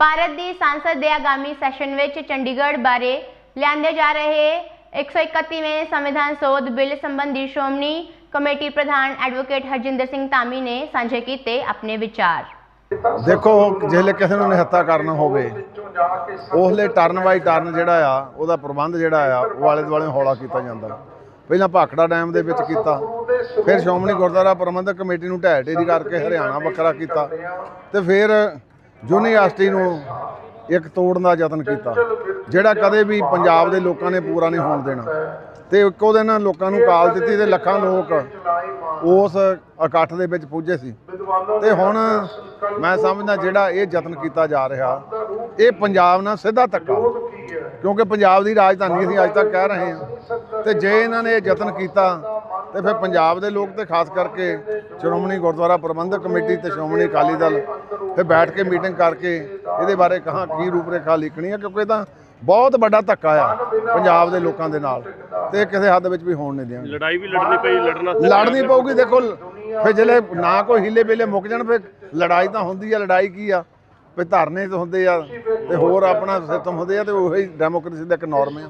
ਭਾਰਤ ਦੀ ਸੰਸਦ ਦੇ ਆਗਾਮੀ ਸੈਸ਼ਨ ਵਿੱਚ ਚੰਡੀਗੜ੍ਹ ਬਾਰੇ ਲਿਆਂਦੇ ਜਾ ਰਹੇ 131ਵੇਂ ਸੰਵਿਧਾਨ ਸੋਧ ਬਿੱਲ ਸੰਬੰਧੀ ਸ਼੍ਰੋਮਣੀ ਕਮੇਟੀ ਪ੍ਰਧਾਨ ਐਡਵੋਕੇਟ ਹਰਜਿੰਦਰ ਸਿੰਘ ਧਾਮੀ ਨੇ ਸਾਂਝੇ ਕੀਤੇ ਆਪਣੇ ਵਿਚਾਰ। ਦੇਖੋ ਜਿਹੜੇ ਕਿਸੇ ਨੂੰ ਨਿਹੱਤਾ ਕਰਨਾ ਹੋਵੇ ਉਹਲੇ ਟਰਨ ਬਾਈ ਟਰਨ ਜਿਹੜਾ ਆ, ਉਹਦਾ ਪ੍ਰਬੰਧ ਜਿਹੜਾ ਆ, ਉਹ ਆਲੇ ਦੁਆਲੇ ਹੌਲਾ ਕੀਤਾ ਜਾਂਦਾ। ਪਹਿਲਾਂ ਭਾਖੜਾ ਡੈਮ ਦੇ ਵਿੱਚ ਕੀਤਾ, ਫਿਰ ਸ਼੍ਰੋਮਣੀ ਗੁਰਦੁਆਰਾ ਪ੍ਰਬੰਧਕ ਕਮੇਟੀ ਨੂੰ ਢਹਿ ਢੇਰੀ ਕਰਕੇ ਹਰਿਆਣਾ ਵੱਖਰਾ ਕੀਤਾ, ਤੇ ਫਿਰ ਯੂਨੀਵਰਸਿਟੀ ਨੂੰ ਇੱਕ ਤੋੜਨ ਦਾ ਯਤਨ ਕੀਤਾ, ਜਿਹੜਾ ਕਦੇ ਵੀ ਪੰਜਾਬ ਦੇ ਲੋਕਾਂ ਨੇ ਪੂਰਾ ਨਹੀਂ ਹੋਣ ਦੇਣਾ। ਤੇ ਇੱਕੋ ਦਿਨ ਲੋਕਾਂ ਨੂੰ ਕਾਲ ਦਿੱਤੀ ਤੇ ਲੱਖਾਂ ਲੋਕ ਉਸ ਇਕੱਠ ਦੇ ਵਿੱਚ ਪੁੱਜੇ ਸੀ। ਤੇ ਹੁਣ ਮੈਂ ਸਮਝਦਾ ਜਿਹੜਾ ਇਹ ਯਤਨ ਕੀਤਾ ਜਾ ਰਿਹਾ, ਇਹ ਪੰਜਾਬ ਨਾਲ ਸਿੱਧਾ ਧੱਕਾ। ਕਿਉਂਕਿ ਪੰਜਾਬ ਦੀ ਰਾਜਧਾਨੀ ਅਸੀਂ ਅੱਜ ਤੱਕ ਕਹਿ ਰਹੇ ਹਾਂ। ਤੇ ਜੇ ਇਹਨਾਂ ਨੇ ਇਹ ਯਤਨ ਕੀਤਾ ਤੇ ਫਿਰ ਪੰਜਾਬ ਦੇ ਲੋਕ ਤੇ ਖਾਸ ਕਰਕੇ ਸ਼੍ਰੋਮਣੀ ਗੁਰਦੁਆਰਾ ਪ੍ਰਬੰਧਕ ਕਮੇਟੀ ਤੇ ਸ਼੍ਰੋਮਣੀ ਅਕਾਲੀ ਦਲ ਫਿਰ ਬੈਠ ਕੇ ਮੀਟਿੰਗ ਕਰਕੇ ਇਹਦੇ ਬਾਰੇ ਕਹਾਂ ਕੀ ਰੂਪਰੇਖਾ ਲਿਖਣੀ ਹੈ ਕਿਉਂਕਿ ਇਹ ਤਾਂ ਬਹੁਤ ਵੱਡਾ ਧੱਕਾ ਆ ਪੰਜਾਬ ਦੇ ਲੋਕਾਂ ਦੇ ਨਾਲ ਤੇ ਕਿਸੇ ਹੱਦ ਵਿੱਚ ਵੀ ਹੋਣ ਨਹੀਂ ਦਿਆਂਗੇ ਲੜਾਈ ਵੀ ਲੜਨੀ ਪਈ ਲੜਨਾ ਲੜਨੀ ਪਊਗੀ ਦੇਖੋ ਫਿਰ ਜਿਹੜੇ ਨਾ ਕੋਈ ਹਿੱਲੇ ਵੇਲੇ ਮੁੱਕ ਜਾਣ ਫਿਰ ਲੜਾਈ ਤਾਂ ਹੁੰਦੀ ਆ ਲੜਾਈ ਕੀ ਆ? ਵੀ ਧਰਨੇ ਤੇ ਹੁੰਦੇ ਆ ਤੇ ਹੋਰ ਆਪਣਾ ਸਿਸਟਮ ਹੁੰਦੇ ਆ ਤੇ ਉਹੀ ਡੈਮੋਕ੍ਰੇਸੀ ਦਾ ਇੱਕ ਨਾਰਮ ਆ।